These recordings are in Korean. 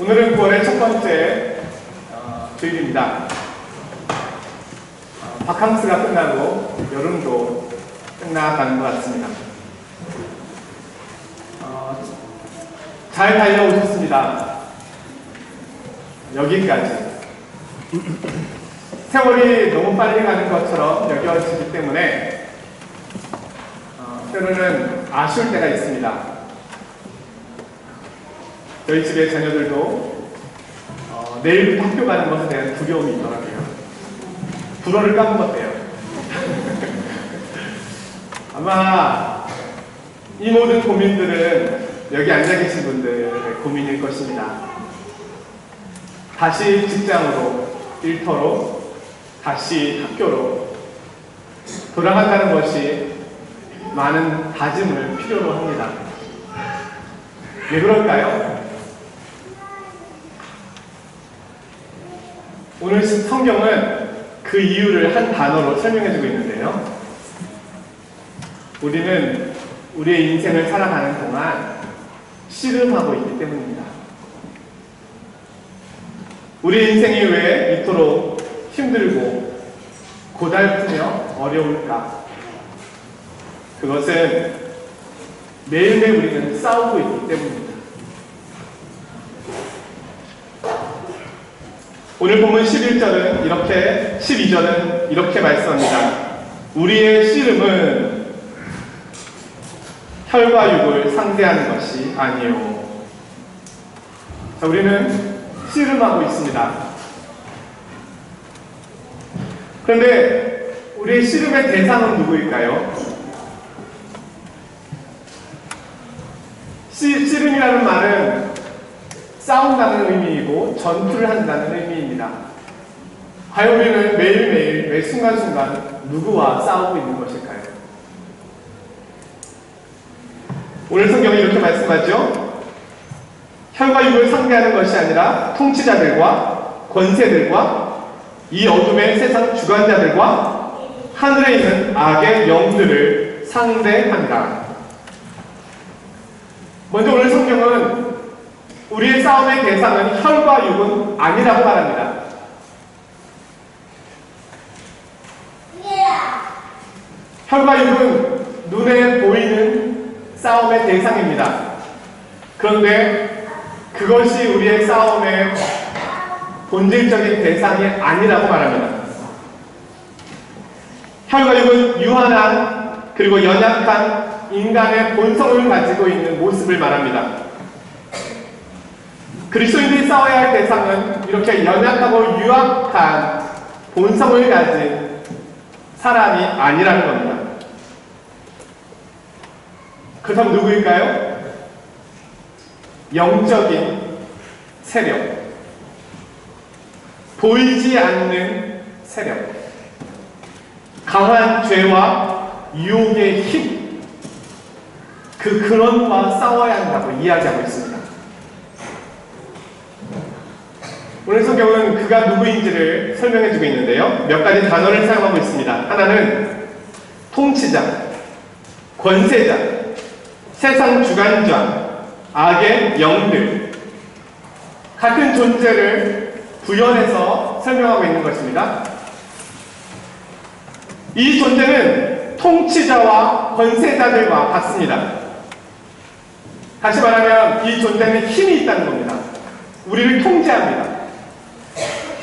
오늘은 9월의 첫 번째 어, 주일입니다. 어, 바캉스가 끝나고 여름도 끝나가는 것 같습니다. 어, 잘 달려오셨습니다. 여기까지. 세월이 너무 빨리 가는 것처럼 여겨지기 때문에 어, 때로는 아쉬울 때가 있습니다. 저희 집의 자녀들도 어, 내일부터 학교 가는 것에 대한 두려움이 있더라고요. 불어를 까먹었대요. 아마 이 모든 고민들은 여기 앉아 계신 분들의 고민일 것입니다. 다시 직장으로, 일터로, 다시 학교로 돌아간다는 것이 많은 다짐을 필요로 합니다. 왜 그럴까요? 오늘 성경은 그 이유를 한 단어로 설명해주고 있는데요. 우리는 우리의 인생을 살아가는 동안 씨름하고 있기 때문입니다. 우리 인생이 왜 이토록 힘들고 고달프며 어려울까? 그것은 매일매일 우리는 싸우고 있기 때문입니다. 오늘 본문 11절은 이렇게, 12절은 이렇게 말씀합니다. 우리의 씨름은 혈과 육을 상대하는 것이 아니요. 자, 우리는 씨름하고 있습니다. 그런데 우리의 씨름의 대상은 누구일까요? 씨, 씨름이라는 말은 싸운다는 의미이고 전투를 한다는 의미입니다. 과연 우리는 매일매일 매 순간순간 누구와 싸우고 있는 것일까요? 오늘 성경이 이렇게 말씀하죠. 혈과 육을 상대하는 것이 아니라 통치자들과 권세들과 이 어둠의 세상 주관자들과 하늘에 있는 악의 영들을 상대한다. 먼저 오늘 성경은 우리의 싸움의 대상은 혈과 육은 아니라고 말합니다. 혈과 육은 눈에 보이는 싸움의 대상입니다. 그런데 그것이 우리의 싸움의 본질적인 대상이 아니라고 말합니다. 혈과 육은 유한한 그리고 연약한 인간의 본성을 가지고 있는 모습을 말합니다. 그리스도인들이 싸워야 할 대상은 이렇게 연약하고 유약한 본성을 가진 사람이 아니라는 겁니다. 그렇다면 누구일까요? 영적인 세력. 보이지 않는 세력. 강한 죄와 유혹의 힘. 그 근원과 싸워야 한다고 이야기하고 있습니다. 오늘 성경은 그가 누구인지를 설명해 주고 있는데요. 몇 가지 단어를 사용하고 있습니다. 하나는 통치자, 권세자, 세상 주관자, 악의 영들. 같은 존재를 구현해서 설명하고 있는 것입니다. 이 존재는 통치자와 권세자들과 같습니다. 다시 말하면 이 존재는 힘이 있다는 겁니다. 우리를 통제합니다.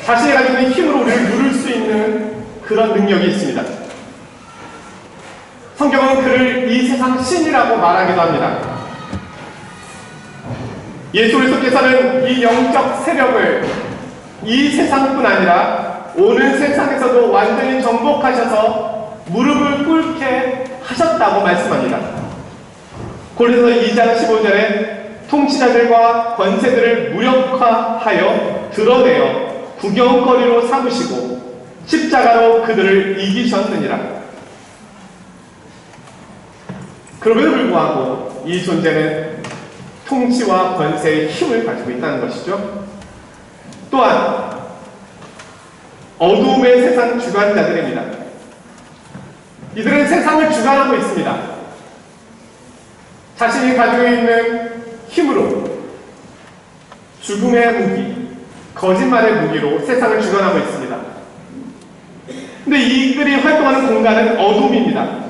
자신이 가지고 있는 힘으로 우리를 누를 수 있는 그런 능력이 있습니다. 성경은 그를 이 세상 신이라고 말하기도 합니다. 예수 그리스도께서는 이 영적 세력을 이 세상뿐 아니라 오는 세상에서도 완전히 정복하셔서 무릎을 꿇게 하셨다고 말씀합니다. 고린도서 2장 15절에 통치자들과 권세들을 무력화하여 드러내어 구경거리로 삼으시고 십자가로 그들을 이기셨느니라. 그럼에도 불구하고 이 존재는 통치와 권세의 힘을 가지고 있다는 것이죠. 또한 어둠의 세상 주관자들입니다. 이들은 세상을 주관하고 있습니다. 자신이 가지고 있는 힘으로 죽음의 무기, 거짓말의 무기로 세상을 주관하고 있습니다. 근데 이들이 활동하는 공간은 어둠입니다.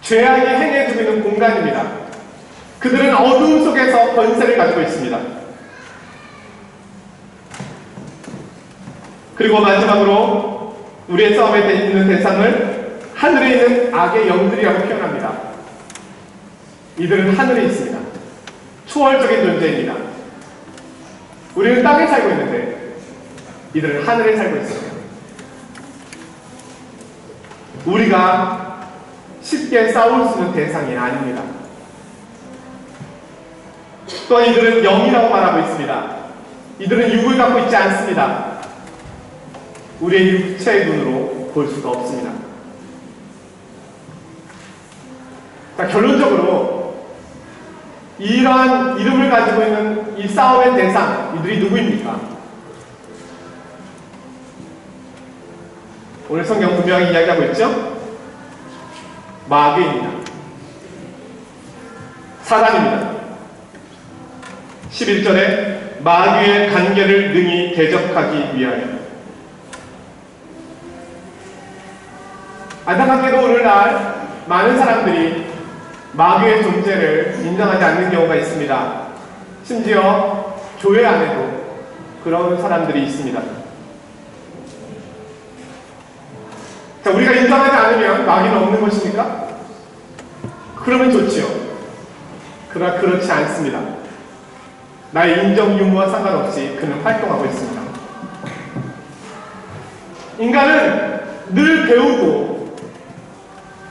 죄악이 행해지고 있는 공간입니다. 그들은 어둠 속에서 권세를 가지고 있습니다. 그리고 마지막으로 우리의 싸움에 있는 대상을 하늘에 있는 악의 영들이라고 표현합니다. 이들은 하늘에 있습니다. 초월적인 존재입니다. 우리는 땅에 살고 있는데 이들은 하늘에 살고 있습니다. 우리가 쉽게 싸울 수 있는 대상이 아닙니다. 또한 이들은 영이라고 말하고 있습니다. 이들은 육을 갖고 있지 않습니다. 우리의 육체의 눈으로 볼 수가 없습니다. 자, 결론적으로 이러한 이름을 가지고 있는 이 싸움의 대상, 이들이 누구입니까? 오늘 성경 분명히 이야기하고 있죠? 마귀입니다. 사단입니다. 11절에 마귀의 간계를 능히 대적하기 위하여 안타깝게도 오늘날 많은 사람들이 마귀의 존재를 인정하지 않는 경우가 있습니다. 심지어 교회 안에도 그런 사람들이 있습니다. 자, 우리가 인정하지 않으면 마귀는 없는 것입니까? 그러면 좋지요. 그러나 그렇지 않습니다. 나의 인정 유무와 상관없이 그는 활동하고 있습니다. 인간은 늘 배우고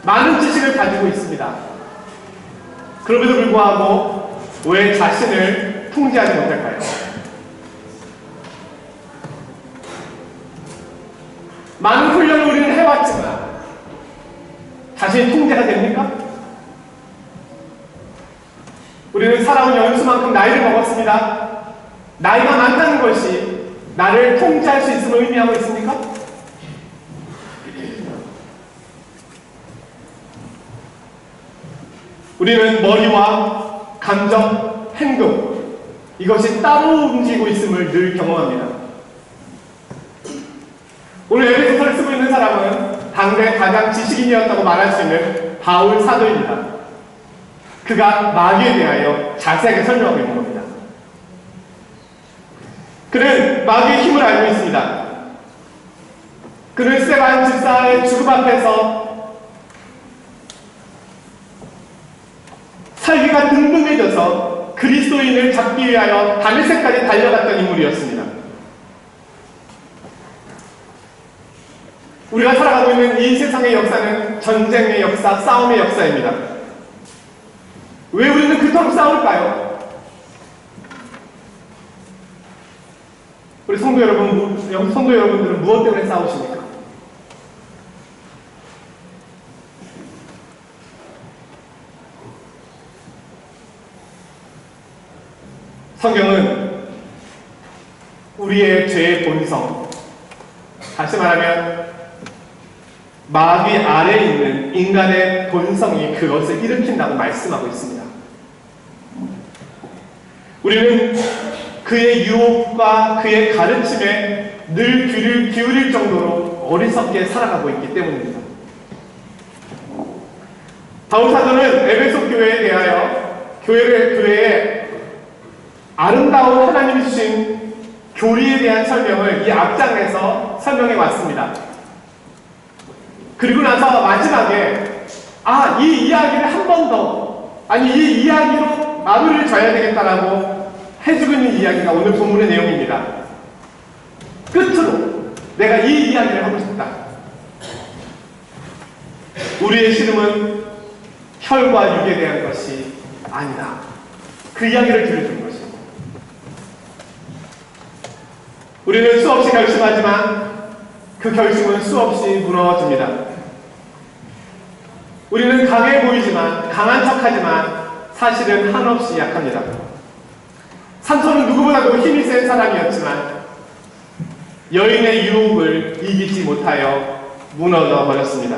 많은 지식을 가지고 있습니다. 그럼에도 불구하고 왜 자신을 통제하지 못할까요? 많은 훈련을 우리는 해왔지만 자신이 통제가 됩니까? 우리는 살아온 연수만큼 나이를 먹었습니다. 나이가 많다는 것이 나를 통제할 수 있음을 의미하고 있습니까? 우리는 머리와 감정, 행동 이것이 따로 움직이고 있음을 늘 경험합니다. 오늘 에베소서를 쓰고 있는 사람은 당대 가장 지식인이었다고 말할 수 있는 바울 사도입니다. 그가 마귀에 대하여 자세하게 설명하고 있는 겁니다. 그는 마귀의 힘을 알고 있습니다. 그는 세반 집사의 죽음 앞에서 살기가 등등해져서 그리스도인을 잡기 위하여 다메섹까지 달려갔던 인물이었습니다. 우리가 살아가고 있는 이 세상의 역사는 전쟁의 역사, 싸움의 역사입니다. 왜 우리는 그토록 싸울까요? 우리 성도 여러분, 무- 성도 여러분들은 무엇 때문에 싸우십니까? 성경은 우리의 죄의 본성, 다시 말하면 마귀 아래에 있는 인간의 본성이 그것을 일으킨다고 말씀하고 있습니다. 우리는 그의 유혹과 그의 가르침에 늘 귀를 기울일 정도로 어리석게 살아가고 있기 때문입니다. 바울 사도는 에베소 교회에 대하여 교회를 교회에 아름다운 하나님이 주신 교리에 대한 설명을 이 앞장에서 설명해 왔습니다. 그리고 나서 마지막에 아, 이 이야기를 한 번 더, 아니, 이 이야기로 마무리를 져야 되겠다라고 해주고 있는 이야기가 오늘 본문의 내용입니다. 끝으로 내가 이 이야기를 하고 싶다. 우리의 씨름은 혈과 육에 대한 것이 아니다. 그 이야기를 들려주는 것입니다. 우리는 수없이 결심하지만 그 결심은 수없이 무너집니다. 우리는 강해 보이지만 강한 척하지만 사실은 한없이 약합니다. 삼손은 누구보다도 힘이 센 사람이었지만 여인의 유혹을 이기지 못하여 무너져 버렸습니다.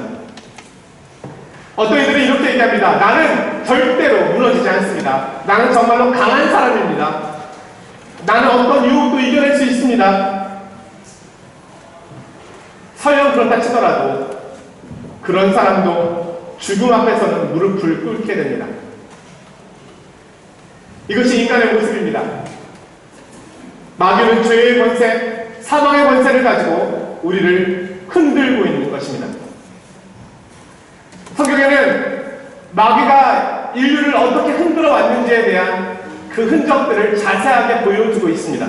어떤 이들은 이렇게 얘기합니다. 나는 절대로 무너지지 않습니다. 나는 정말로 강한 사람입니다. 나는 어떤 유혹도 이겨낼 수 있습니다. 설령 그렇다 치더라도 그런 사람도 죽음 앞에서는 무릎을 꿇게 됩니다. 이것이 인간의 모습입니다. 마귀는 죄의 권세, 사망의 권세를 가지고 우리를 흔들고 있는 것입니다. 성경에는 마귀가 인류를 어떻게 흔들어 왔는지에 대한 그 흔적들을 자세하게 보여주고 있습니다.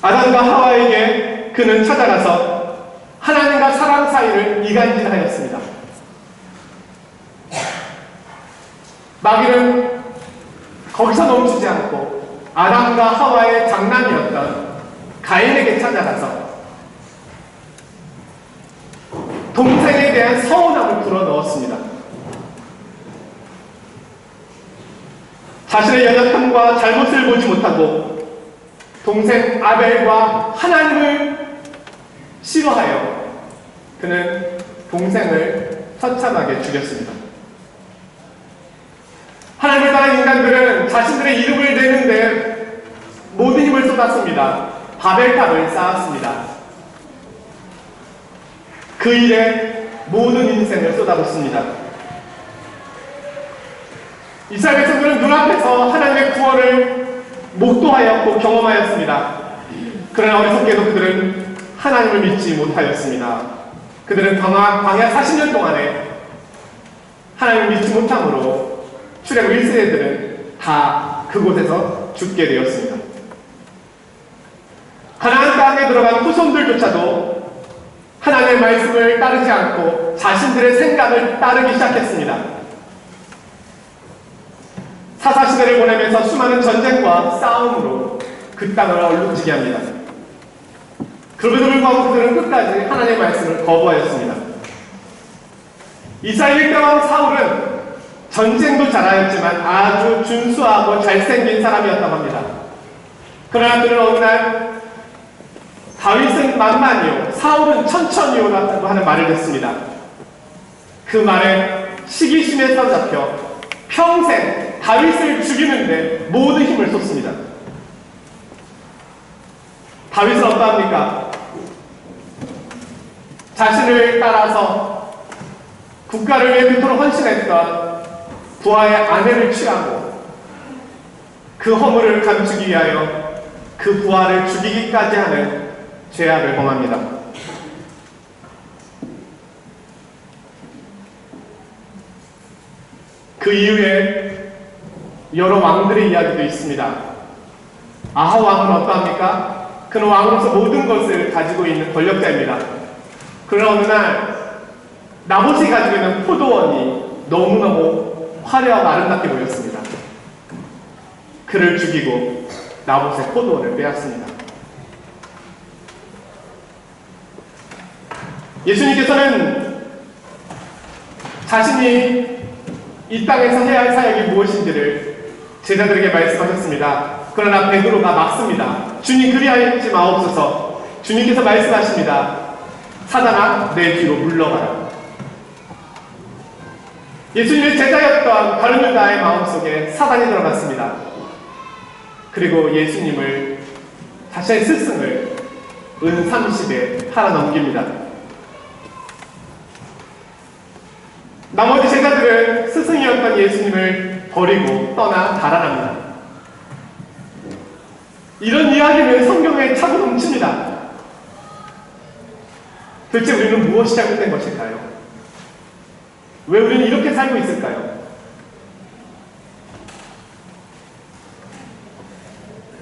아담과 하와에게 그는 찾아가서 하나님과 사람 사이를 이간질하였습니다. 마귀는 거기서 멈추지 않고 아담과 하와의 장남이었던 가인에게 찾아가서 동생에 대한 서운함을 불어넣었습니다. 자신의 연약함과 잘못을 보지 못하고 동생 아벨과 하나님을 싫어하여 그는 동생을 처참하게 죽였습니다. 하나님을 따른 인간들은 자신들의 이름을 내는데 모든 힘을 쏟았습니다. 바벨탑을 쌓았습니다. 그 일에 모든 인생을 쏟아붓습니다. 이스라엘 백성들은 눈앞에서 하나님의 구원을 목도하였고 경험하였습니다. 그러나 어리석게도 그들은 하나님을 믿지 못하였습니다. 그들은 광야, 광야 40년 동안에 하나님을 믿지 못함으로 출애굽 1세대들은 다 그곳에서 죽게 되었습니다. 가나안 땅에 들어간 후손들조차도 하나님의 말씀을 따르지 않고 자신들의 생각을 따르기 시작했습니다. 사사시대를 보내면서 수많은 전쟁과 싸움으로 그 땅을 얼룩지게 합니다. 그럼에도 불구하고 그들은 끝까지 하나님의 말씀을 거부하였습니다. 이스라엘 일대왕 사울은 전쟁도 잘하였지만 아주 준수하고 잘생긴 사람이었다고 합니다. 그러나 그는 어느 날 다윗은 만만이요 사울은 천천히오라고 하는 말을 듣습니다. 그 말에 시기심에 사로잡혀 평생 다윗을 죽이는데 모든 힘을 쏟습니다. 다윗은 어떠합니까? 자신을 따라서 국가를 위해 그토록 헌신했던 부하의 아내를 취하고 그 허물을 감추기 위하여 그 부하를 죽이기까지 하는 죄악을 범합니다. 그 이후에 여러 왕들의 이야기도 있습니다. 아하 왕은 어떠합니까? 그는 왕으로서 모든 것을 가지고 있는 권력자입니다. 그러나 어느 날 나봇이 가지고 있는 포도원이 너무너무 화려하고 아름답게 보였습니다. 그를 죽이고 나봇의 포도원을 빼앗습니다. 예수님께서는 자신이 이 땅에서 해야 할 사역이 무엇인지를 제자들에게 말씀하셨습니다. 그러나 베드로가 막습니다. 주님 그리하였지 마옵소서. 주님께서 말씀하십니다. 사단아 내 뒤로 물러가라. 예수님의 제자였던 바르누다의 마음속에 사단이 들어갔습니다. 그리고 예수님을 자신의 스승을 은 30에 팔아 넘깁니다. 나머지 제자들은 스승이었던 예수님을 버리고 떠나 달아납니다. 이런 이야기는 성경에 차고 넘칩니다. 도대체 우리는 무엇이 잘못된 것일까요? 왜 우리는 이렇게 살고 있을까요?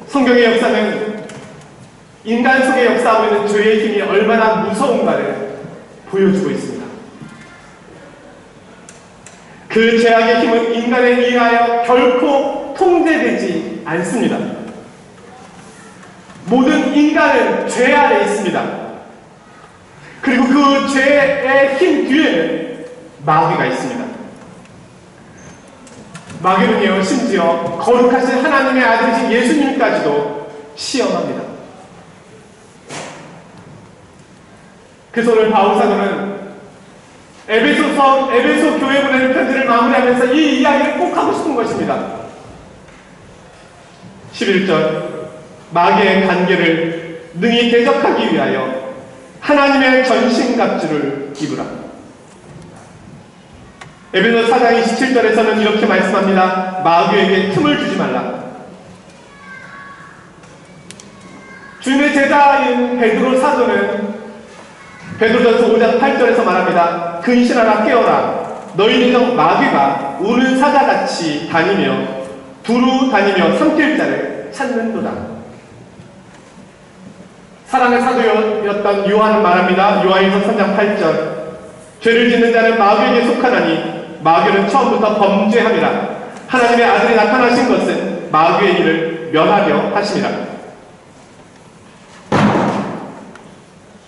성경의 역사는 인간 속에 역사하고 있는 죄의 힘이 얼마나 무서운가를 보여주고 있습니다. 그 죄악의 힘은 인간에 의하여 결코 통제되지 않습니다. 모든 인간은 죄 아래 있습니다. 그리고 그 죄의 힘 뒤에는 마귀가 있습니다. 마귀는요, 심지어 거룩하신 하나님의 아들이신 예수님까지도 시험합니다. 그래서 바울사도는 에베소서, 에베소 교회 보내는 편지를 마무리하면서 이 이야기를 꼭 하고 싶은 것입니다. 11절 마귀의 관계를 능히 대적하기 위하여 하나님의 전신갑주를 입으라. 에베소 4장 27절에서는 이렇게 말씀합니다. 마귀에게 틈을 주지 말라. 주님의 제자인 베드로 사도는 베드로전서 5장 8절에서 말합니다. 근신하라 깨어라. 너희는 마귀가 우는 사자같이 다니며 두루 다니며 삼킬 자를 찾는도다. 사랑의 사도였던 요한은 말합니다. 요한일서 3장 8절. 죄를 짓는 자는 마귀에게 속하나니 마귀는 처음부터 범죄함이라. 하나님의 아들이 나타나신 것은 마귀의 일을 면하려 하심이라.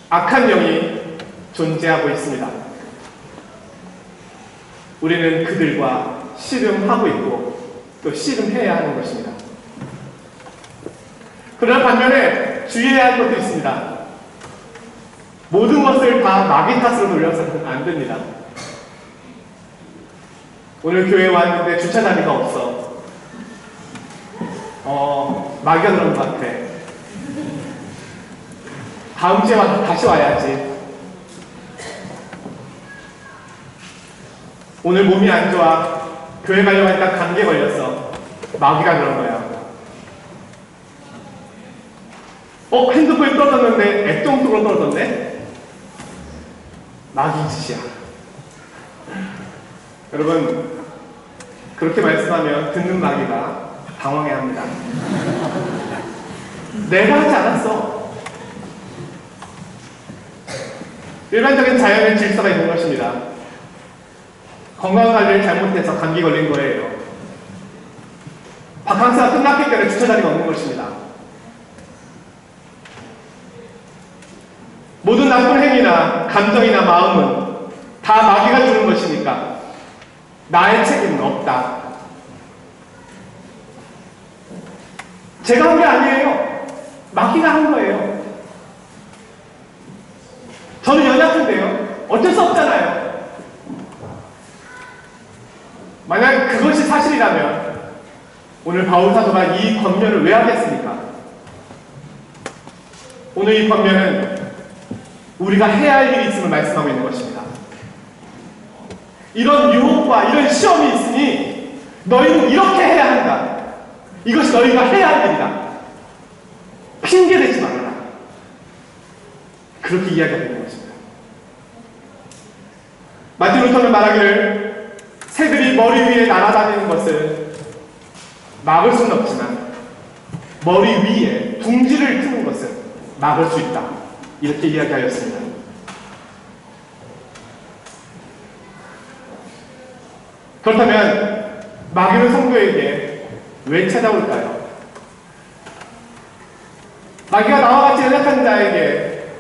악한 영이 존재하고 있습니다. 우리는 그들과 씨름하고 있고 또 씨름해야 하는 것입니다. 그러나 반면에 주의해야 할 것도 있습니다. 모든 것을 다 마귀 탓으로 돌려서는 안 됩니다. 오늘 교회에 왔는데 주차 자리가 없어. 어, 그런 것 같아. 다음 주에 다시 와야지. 오늘 몸이 안 좋아. 교회 가려고 하니까 감기에 걸렸어. 마귀가 그런 거야. 어, 핸드폰이 떨어졌는데 액정 쪽으로 떨어졌네? 마귀 짓이야. 여러분, 그렇게 말씀하면 듣는 마귀가 당황해 합니다. 내가 하지 않았어. 일반적인 자연의 질서가 있는 것입니다. 건강 관리를 잘못해서 감기 걸린 거예요. 바캉스가 끝났기 때문에 주차 자리가 없는 것입니다. 모든 나쁜 행위나 감정이나 마음은 다 마귀가 주는 것이니까 나의 책임은 없다. 제가 한 게 아니에요. 마귀가 한 거예요. 저는 연약한데요. 어쩔 수 없잖아요. 만약 그것이 사실이라면 오늘 바울 사도가 이 권면을 왜 하겠습니까? 오늘 이 권면은 우리가 해야 할 일이 있음을 말씀하고 있는 것입니다. 이런 유혹과 이런 시험이 있으니 너희는 이렇게 해야 한다. 이것이 너희가 해야 할 일이다. 핑계 대지 말아라. 그렇게 이야기하고 있는 것입니다. 마틴 루터는 말하기를 새들이 머리 위에 날아다니는 것을 막을 수는 없지만 머리 위에 둥지를 트는 것은 막을 수 있다. 이렇게 이야기하였습니다. 그렇다면 마귀는 성도에게 왜 찾아올까요? 마귀가 나와 같이 연약한 자에게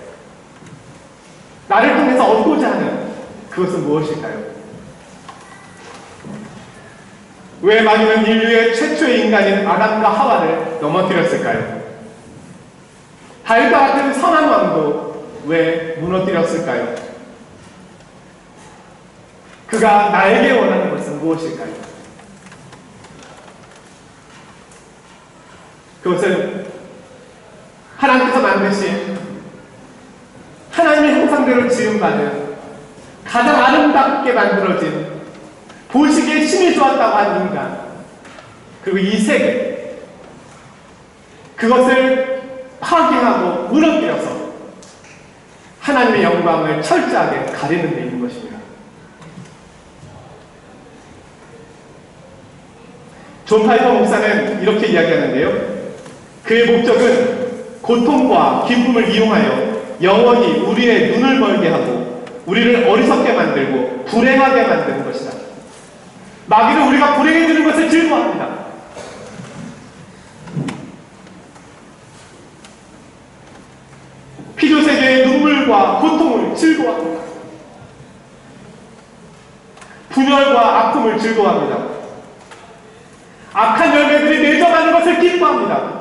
나를 통해서 얻고자 하는 그것은 무엇일까요? 왜 마귀는 인류의 최초의 인간인 아담과 하와를 넘어뜨렸을까요? 다윗과 같은 선한 왕도 왜 무너뜨렸을까요? 그가 나에게 원하는 것은 무엇일까요? 그것은 하나님께서 만드신 하나님의 형상대로 지음받은 가장 아름답게 만들어진 보시기에 힘이 좋았다고 하는 인간 그리고 이 세계 그것을 파괴하고 무너뜨려서 하나님의 영광을 철저하게 가리는 데 있는 것입니다. 존 파이퍼 목사는 이렇게 이야기하는데요. 그의 목적은 고통과 기쁨을 이용하여 영원히 우리의 눈을 멀게 하고 우리를 어리석게 만들고 불행하게 만드는 것이다. 마귀는 우리가 불행해지는 것을 즐거워합니다. 피조세계의 눈물과 고통을 즐거워합니다. 분열과 아픔을 즐거워합니다. 악한 열매들이 맺어가는 것을 기뻐합니다.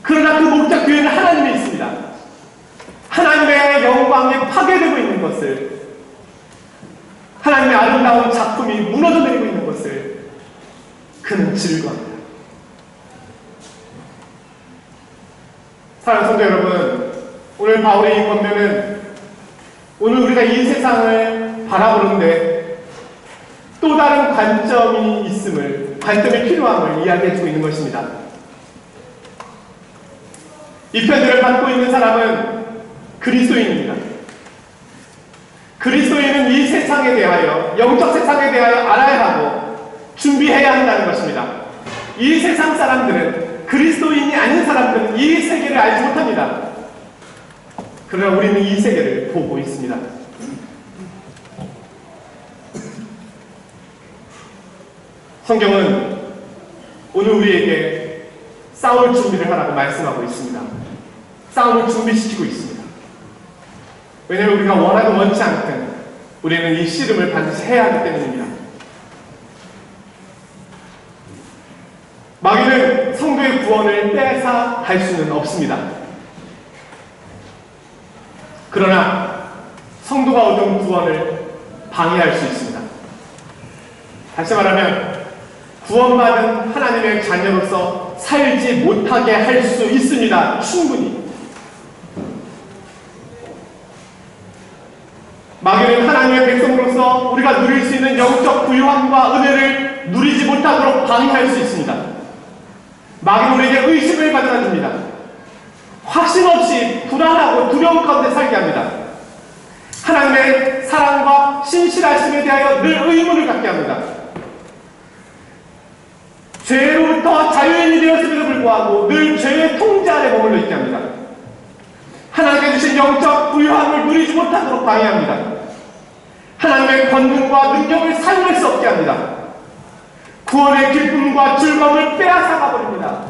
그러나 그 목적 뒤에는 하나님이 있습니다. 하나님의 영광이 파괴되고 있는 것을 하나님의 아름다운 작품이 무너져 내리고 있는 것을 그는 즐거워합니다. 사랑하는 성도 여러분, 오늘 바울의 이 권면은 오늘 우리가 이 세상을 바라보는데 또 다른 관점이 있음을, 관점이 필요함을 이야기해주고 있는 것입니다. 이 편지를 받고 있는 사람은 그리스도인입니다. 그리스도인은 이 세상에 대하여, 영적 세상에 대하여 알아야 하고 준비해야 한다는 것입니다. 이 세상 사람들은, 그리스도인이 아닌 사람들은 이 세계를 알지 못합니다. 그러나 우리는 이 세계를 보고 있습니다. 성경은 오늘 우리에게 싸울 준비를 하라고 말씀하고 있습니다. 싸움을 준비시키고 있습니다. 왜냐하면 우리가 원하든 원치 않든 우리는 이 씨름을 반드시 해야 하기 때문입니다. 마귀는 성도의 구원을 빼앗아 갈 수는 없습니다. 그러나 성도가 얻은 구원을 방해할 수 있습니다. 다시 말하면 구원받은 하나님의 자녀로서 살지 못하게 할 수 있습니다. 충분히. 마귀는 하나님의 백성으로서 우리가 누릴 수 있는 영적 부유함과 은혜를 누리지 못하도록 방해할 수 있습니다. 마귀는 우리에게 의심을 가져다 줍니다. 확신 없이 불안하고 두려움 가운데 살게 합니다. 하나님의 사랑과 신실하심에 대하여 늘 의문을 갖게 합니다. 죄로부터 자유인이 되었음에도 불구하고 늘 죄의 통제 아래 머물러 있게 합니다. 하나님께 주신 영적 부유함을 누리지 못하도록 방해합니다. 하나님의 권능과 능력을 사용할 수 없게 합니다. 구원의 기쁨과 즐거움을 빼앗아가 버립니다.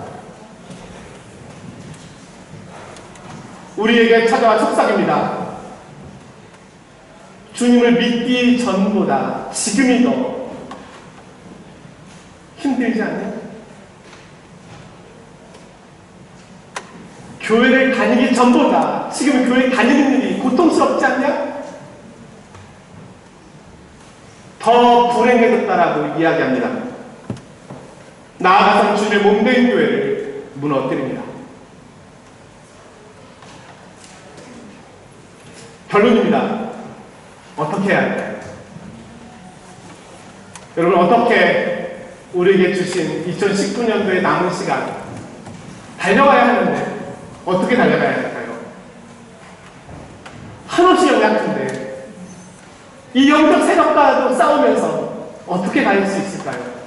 우리에게 찾아와 속삭입니다. 주님을 믿기 전보다 지금이 더 힘들지 않냐? 교회를 다니기 전보다 지금 교회 다니는 일이 고통스럽지 않냐? 더 불행해졌다라고 이야기합니다. 나아가서 주님의 몸된 교회를 무너뜨립니다. 결론입니다. 어떻게 해야 할까요? 여러분 어떻게 우리에게 주신 2019년도의 남은 시간 달려가야 하는데 어떻게 달려가야 할까요? 한없이 연약한데 이 영적 세력과도 싸우면서 어떻게 달릴 수 있을까요?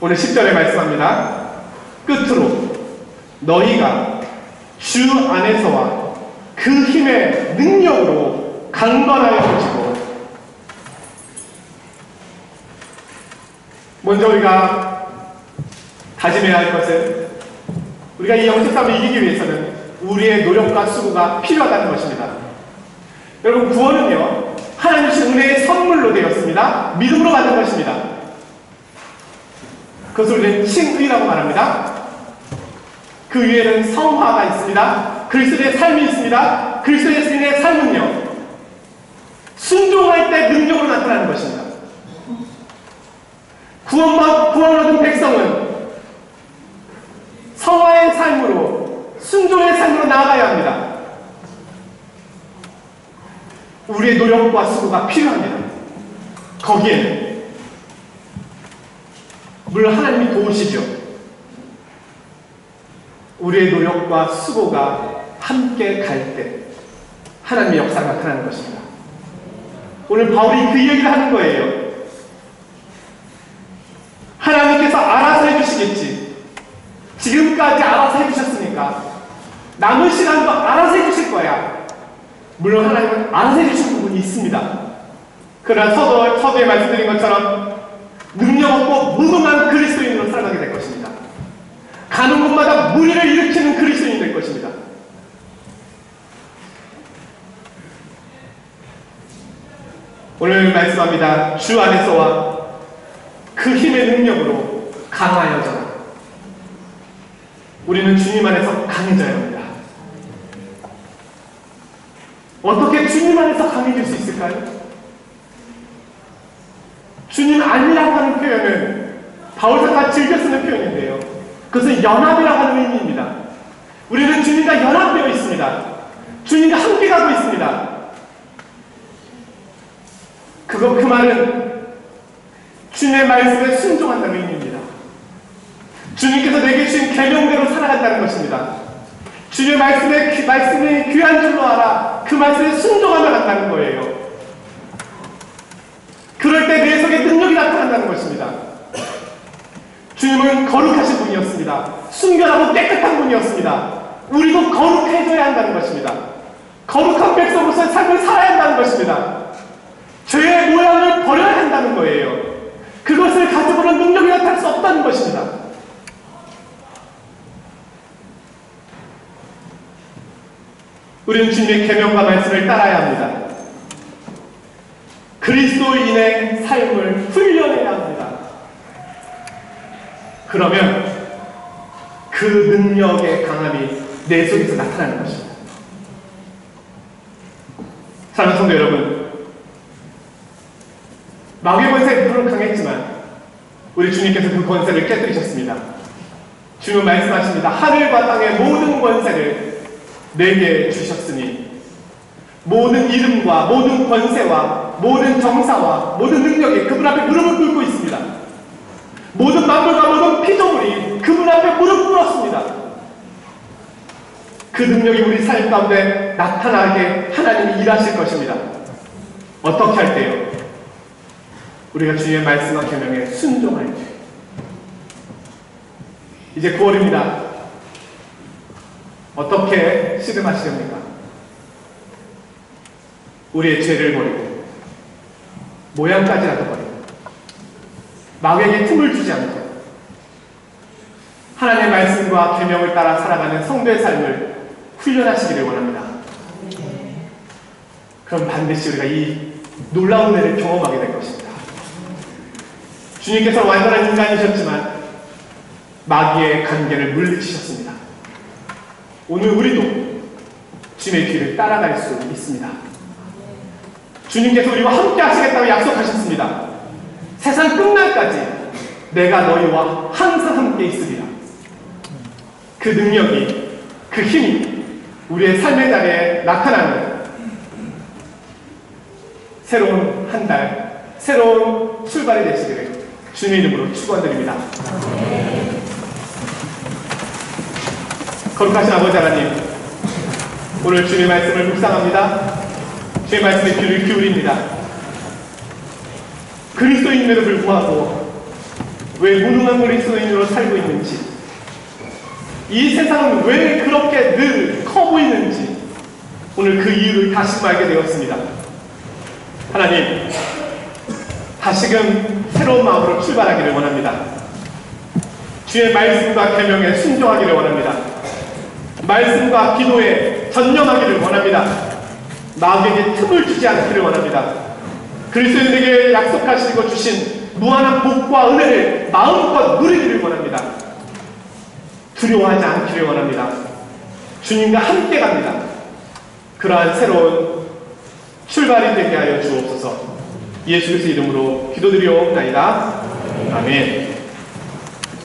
오늘 10절에 말씀합니다. 끝으로 너희가 주 안에서와 그 힘의 능력으로 강건하여 보시고 먼저 우리가 다짐해야 할 것은 우리가 이 싸움을 이기기 위해서는 우리의 노력과 수고가 필요하다는 것입니다. 여러분 구원은요 하나님 주신 은혜의 선물로 되었습니다. 믿음으로 받는 것입니다. 그것을 우리는 칭의라고 말합니다. 그 위에는 성화가 있습니다. 그리스도의 삶이 있습니다. 그리스도의 주인의 삶은요 순종할 때 능력으로 나타나는 것입니다. 구원받, 구원 얻은 백성은 성화의 삶으로, 순종의 삶으로 나아가야 합니다. 우리의 노력과 수고가 필요합니다. 거기에는, 물론 하나님이 도우시죠. 우리의 노력과 수고가 함께 갈 때, 하나님의 역사가 나타나는 것입니다. 오늘 바울이 그 얘기를 하는 거예요. 하나님께서. 지금까지 알아서 해주셨으니까 남은 시간도 알아서 해주실 거야. 물론 하나님은 알아서 해주신 부분이 있습니다. 그러나 서도, 서두에 말씀드린 것처럼 능력 없고 무능한 그리스도인으로 살아가게 될 것입니다. 가는 곳마다 무리를 일으키는 그리스도인이 될 것입니다. 오늘 말씀합니다. 주 안에서와 그 힘의 능력으로 강하여져라. 우리는 주님 안에서 강해져야 합니다. 어떻게 주님 안에서 강해질 수 있을까요? 주님 아니라고 하는 표현은 바울사가 즐겨 쓰는 표현인데요. 그것은 연합이라고 하는 의미입니다. 우리는 주님과 연합되어 있습니다. 주님과 함께 가고 있습니다. 그거 그 말은 주님의 말씀에 순종한다는 의미입니다. 주님께서 내게 주신 계명대로 살아간다는 것입니다. 주님의 말씀에 귀, 말씀이 귀한 줄로 알아 그 말씀에 순종하며 간다는 거예요. 그럴 때 내 속에 능력이 나타난다는 것입니다. 주님은 거룩하신 분이었습니다. 순결하고 깨끗한 분이었습니다. 우리도 거룩해져야 한다는 것입니다. 거룩한 백성으로서 삶을 살아야 한다는 것입니다. 죄의 모양을 버려야 한다는 거예요. 그것을 가지고는 능력이 나타날 수 없다는 것입니다. 우리는 주님의 계명과 말씀을 따라야 합니다. 그리스도인의 삶을 훈련해야 합니다. 그러면 그 능력의 강함이 내 속에서 나타나는 것입니다. 사랑하는 성도 여러분, 마귀의 권세는 물론 강했지만 우리 주님께서 그 권세를 깨뜨리셨습니다. 주님은 말씀하십니다. 하늘과 땅의 모든 권세를 내게 주셨 으니 모든 이름과 모든 권세와 모든 정사와 모든 능력이 그분 앞에 무릎을 꿇고 있습니다. 모든 만물과 모든 피조물이 그분 앞에 무릎 꿇었습니다. 그 능력이 우리 삶 가운데 나타나게 하나님이 일하실 것입니다. 어떻게 할 때요? 우리가 주님의 말씀과 계명에 순종할 때. 이제 9월입니다. 어떻게 씨름하시렵니까? 우리의 죄를 버리고 모양까지라도 버리고 마귀에게 틈을 주지 않고 하나님의 말씀과 계명을 따라 살아가는 성도의 삶을 훈련하시기를 원합니다. 그럼 반드시 우리가 이 놀라운 은혜를 경험하게 될 것입니다. 주님께서 완전한 인간이셨지만 마귀의 관계를 물리치셨습니다. 오늘 우리도 주님의 길을 따라갈 수 있습니다. 주님께서 우리와 함께 하시겠다고 약속하셨습니다. 세상 끝날까지 내가 너희와 항상 함께 있으리라. 그 능력이, 그 힘이 우리의 삶의 자리에 나타나는 새로운 한 달, 새로운 출발이 되시기를 주님의 이름으로 축원드립니다. 거룩하신 아버지 하나님, 오늘 주님의 말씀을 묵상합니다. 주의 말씀에 귀를 기울입니다. 그리스도인임에도 불구하고 왜 무능한 그리스도인으로 살고 있는지, 이 세상은 왜 그렇게 늘 커 보이는지 오늘 그 이유를 다시 알게 되었습니다. 하나님, 다시금 새로운 마음으로 출발하기를 원합니다. 주의 말씀과 계명에 순종하기를 원합니다. 말씀과 기도에 전념하기를 원합니다. 마귀에게 틈을 주지 않기를 원합니다. 그리스도인에게 약속하시고 주신 무한한 복과 은혜를 마음껏 누리기를 원합니다. 두려워하지 않기를 원합니다. 주님과 함께 갑니다. 그러한 새로운 출발이 되게 하여 주옵소서 예수 그리스도 이름으로 기도드리옵나이다. 아멘.